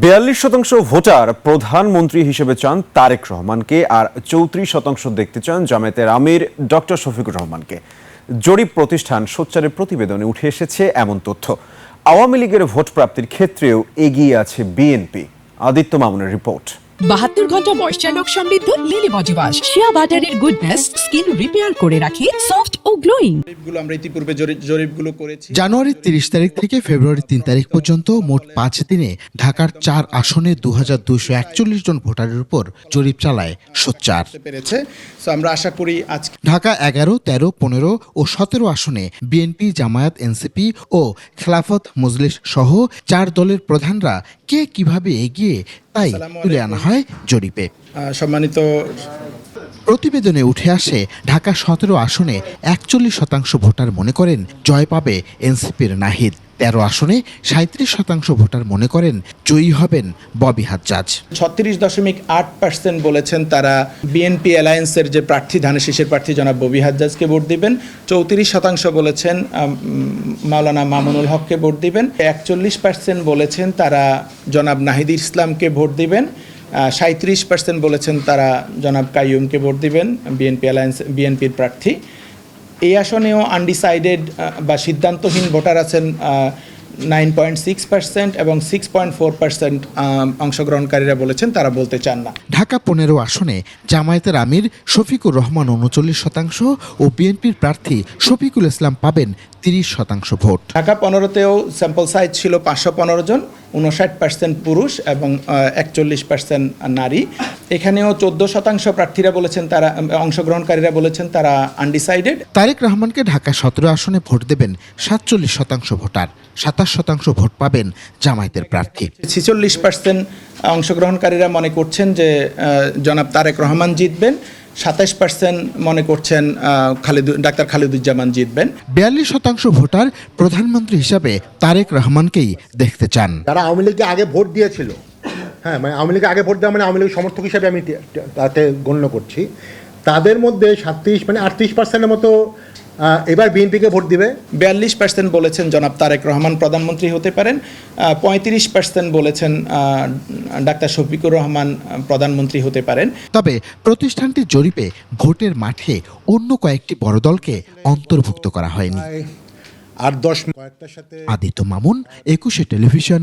বিয়াল্লিশ শতাংশ ভোটার প্রধানমন্ত্রী হিসেবে চান তারেক রহমানকে, আর চৌত্রিশ শতাংশ দেখতে চান জামায়াতের আমির ডক্টর শফিকুর রহমানকে। জরিপ প্রতিষ্ঠান সোচ্চারের প্রতিবেদনে উঠে এসেছে এমন তথ্য। আওয়ামী লীগের ভোট প্রাপ্তির ক্ষেত্রেও এগিয়ে আছে বিএনপি। আদিত্য মামুনের রিপোর্ট। বাহাত্তর ঘণ্টা ময়শ্চার লক সমৃদ্ধ লিলি ওয়াশ শিয়া বাটারের গুডনেস স্কিন রিপেয়ার করে রাখে সফট গ্লোয়িং জরিপগুলো আমরা ইতিপূর্বে জরিপগুলো করেছি। জানুয়ারির তিরিশ তারিখ থেকে ফেব্রুয়ারি তিন তারিখ পর্যন্ত মোট পাঁচ দিনে ঢাকার চার আসনে দু হাজার দুশো একচল্লিশ জন ভোটারের উপর জরিপ চালায় সোচ্চার। পেরেছে। আমরা আশা করি আজকে ঢাকা এগারো তেরো পনেরো ও সতেরো আসনে বিএনপি জামায়াত এনসিপি ও খেলাফত মজলিস সহ চার দলের প্রধানরা কে কীভাবে এগিয়ে তাই তুলে আনা হয় জরিপে। সম্মানিত প্রতিবেদনে উঠে আসে, ঢাকা সতেরো আসনে একচল্লিশ শতাংশ ভোটার মনে করেন জয় পাবে এনসিপির নাহিদ। তেরো আসনে সাঁত্রিশ শতাংশ ভোটার মনে করেন জয়ী হবেন ববি হাজ্জাজ। ছত্রিশ দশমিক আট পার্সেন্ট বলেছেন তারা বিএনপি অ্যালায়েন্সের যে প্রার্থী, ধানের শীষের প্রার্থী জনাব ববি হাজ্জাজকে ভোট দিবেন। চৌত্রিশ শতাংশ বলেছেন মাওলানা মামুনুল হককে ভোট দিবেন। একচল্লিশ পার্সেন্ট বলেছেন তারা জনাব নাহিদ ইসলামকে ভোট দিবেন। সাঁত্রিশ পার্সেন্ট বলেছেন তারা জনাব কাইয়ুমকে ভোট দিবেন, বিএনপি অ্যালায়েন্স, বিএনপির প্রার্থী। এই আসনেও আনডিসাইডেড বা সিদ্ধান্তহীন ভোটার আছেন নাইন পয়েন্ট সিক্স পার্সেন্ট এবং সিক্স পয়েন্ট ফোর পার্সেন্ট অংশগ্রহণকারীরা বলেছেন তারা বলতে চান না। ঢাকা পনেরো আসনে জামায়াতের আমির শফিকুর রহমান উনচল্লিশ শতাংশ ও বিএনপির প্রার্থী শফিকুল ইসলাম পাবেন তিরিশ শতাংশ ভোট। ঢাকা পনেরোতেও স্যাম্পল সাইজ ছিল পাঁচশো পনেরো জন উনষাট পার্সেন্ট পুরুষ এবং একচল্লিশ পার্সেন্ট নারী। এখানেও চোদ্দ শতাংশ প্রার্থীরা বলেছেন তারা অংশগ্রহণকারীরা বলেছেন তারা আনডিসাইডেড তারেক রহমানকে ঢাকা সতেরো আসনে ভোট দেবেন সাতচল্লিশ শতাংশ ভোটার। সাতাশ শতাংশ ভোট পাবেন জামায়াতের প্রার্থী। ছিচল্লিশ পার্সেন্ট অংশগ্রহণকারীরা মনে করছেন যে জনাব তারেক রহমান জিতবেন সাতাশ পার্সেন্ট মনে করছেন খালিদ ডাক্তার খালিদুজ্জামান জিতবেন। বিয়াল্লিশ শতাংশ ভোটার প্রধানমন্ত্রী হিসাবে তারেক রহমানকেই দেখতে চান। তারা আওয়ামী লীগকে আগে ভোট দিয়েছিল হ্যাঁ মানে আওয়ামী লীগকে আগে ভোট দেওয়া মানে আওয়ামী লীগ সমর্থক হিসাবে আমি তাতে গণ্য করছি। তাদের মধ্যে সাতত্রিশ মানে আটত্রিশ পার্সেন্টের মতো এবার বিএনপিকে ভোট দিবে। বিয়াল্লিশ পার্সেন্ট বলেছেন জনাব তারেক রহমান প্রধানমন্ত্রী হতে পারেন। পঁয়ত্রিশ পার্সেন্ট বলেছেন ডাক্তার শফিকুর রহমান প্রধানমন্ত্রী হতে পারেন। তবে প্রতিষ্ঠানটির জরিপে ভোটের মাঠে অন্য কয়েকটি বড় দলকে অন্তর্ভুক্ত করা হয়নি। আর দশ কয়েকটার সাথে আদিত্য মামুন একুশে টেলিভিশন